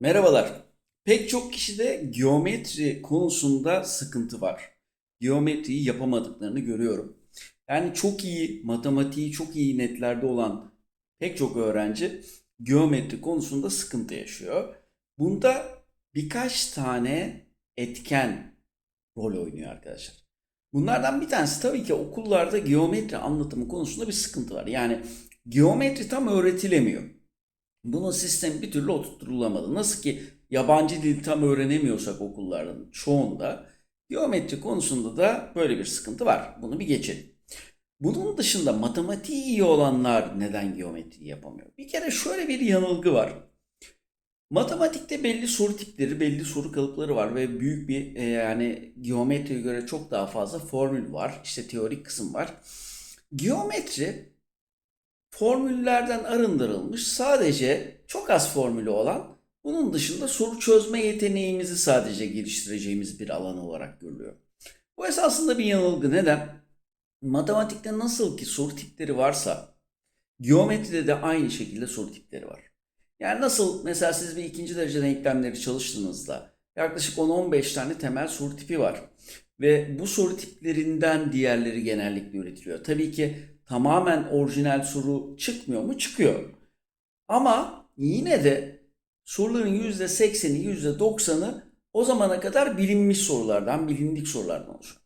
Merhabalar. Pek çok kişide geometri konusunda sıkıntı var. Geometriyi yapamadıklarını görüyorum. Yani çok iyi, matematiği çok iyi netlerde olan pek çok öğrenci geometri konusunda sıkıntı yaşıyor. Bunda birkaç tane etken rol oynuyor arkadaşlar. Bunlardan bir tanesi tabii ki okullarda geometri anlatımı konusunda bir sıkıntı var. Yani geometri tam öğretilemiyor. Bunun sistemi bir türlü oturtulamadı. Nasıl ki yabancı dil tam öğrenemiyorsak okulların çoğunda geometri konusunda da böyle bir sıkıntı var. Bunu bir geçelim. Bunun dışında matematiği iyi olanlar neden geometri yapamıyor? Bir kere şöyle bir yanılgı var. Matematikte belli soru tipleri, belli soru kalıpları var ve büyük bir e, yani geometriye göre çok daha fazla formül var. İşte teorik kısım var. Geometri formüllerden arındırılmış sadece çok az formülü olan bunun dışında soru çözme yeteneğimizi sadece geliştireceğimiz bir alan olarak görülüyor. Bu esasında bir yanılgı. Neden? Matematikte nasıl ki soru tipleri varsa geometride de aynı şekilde soru tipleri var. Yani nasıl mesela siz bir ikinci derece denklemleri çalıştığınızda yaklaşık 10-15 tane temel soru tipi var. Ve bu soru tiplerinden diğerleri genellikle üretiliyor. Tabii ki tamamen orijinal soru çıkmıyor mu? Çıkıyor. Ama yine de soruların %80'i, %90'ı o zamana kadar bilinmiş sorulardan, bilindik sorulardan oluşuyor.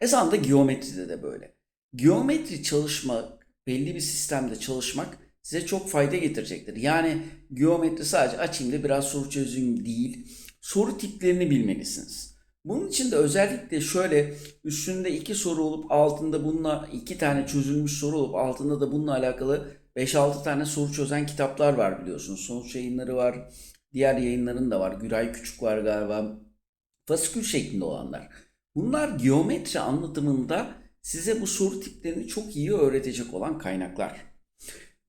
Esasında geometride de böyle. Geometri çalışmak, belli bir sistemde çalışmak size çok fayda getirecektir. Yani geometri sadece açayım da biraz soru çözeyim değil. Soru tiplerini bilmelisiniz. Bunun için de özellikle şöyle üstünde iki soru olup altında bununla iki tane çözülmüş soru olup altında da bununla alakalı 5-6 tane soru çözen kitaplar var biliyorsunuz. Sonuç yayınları var. Diğer yayınların da var. Güray Küçük var galiba. Fasikül şeklinde olanlar. Bunlar geometri anlatımında size bu soru tiplerini çok iyi öğretecek olan kaynaklar.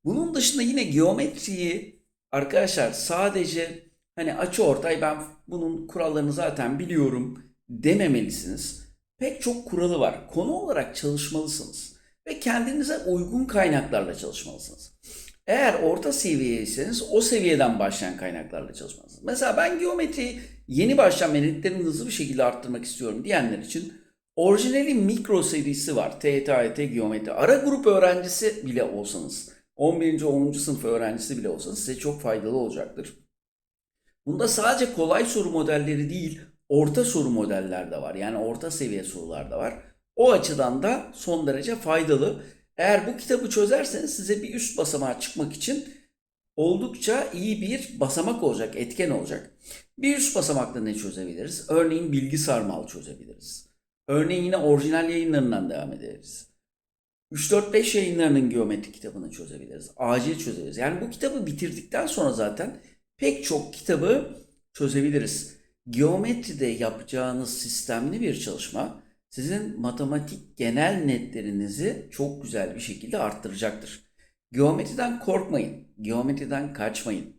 Bunun dışında yine geometriyi arkadaşlar sadece hani açı ortay ben bunun kurallarını zaten biliyorum dememelisiniz. Pek çok kuralı var. Konu olarak çalışmalısınız ve kendinize uygun kaynaklarla çalışmalısınız. Eğer orta seviyeyseniz o seviyeden başlayan kaynaklarla çalışmalısınız. Mesela ben geometriyi yeni başlayan ve netlerimi hızlı bir şekilde arttırmak istiyorum diyenler için orijinali mikro serisi var. TET, AYT, geometri. Ara grup öğrencisi bile olsanız, 11. 10. sınıf öğrencisi bile olsanız size çok faydalı olacaktır. Bunda sadece kolay soru modelleri değil, orta soru modeller de var. Yani orta seviye sorular da var. O açıdan da son derece faydalı. Eğer bu kitabı çözerseniz size bir üst basamağa çıkmak için oldukça iyi bir basamak olacak, etken olacak. Bir üst basamakta ne çözebiliriz? Örneğin bilgi sarmal çözebiliriz. Örneğin yine orijinal yayınlarından devam ederiz. 3-4-5 yayınlarının geometri kitabını çözebiliriz. Acil çözebiliriz. Yani bu kitabı bitirdikten sonra zaten pek çok kitabı çözebiliriz. Geometride yapacağınız sistemli bir çalışma sizin matematik genel netlerinizi çok güzel bir şekilde arttıracaktır. Geometriden korkmayın. Geometriden kaçmayın.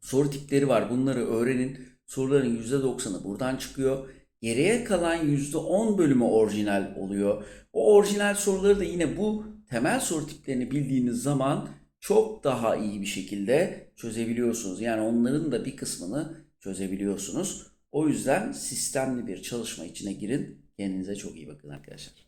Soru tipleri var. Bunları öğrenin. Soruların %90'ı buradan çıkıyor. Geriye kalan %10 bölümü orijinal oluyor. O orijinal soruları da yine bu temel soru tiplerini bildiğiniz zaman çok daha iyi bir şekilde çözebiliyorsunuz. Yani onların da bir kısmını çözebiliyorsunuz. O yüzden sistemli bir çalışma içine girin. Kendinize çok iyi bakın arkadaşlar.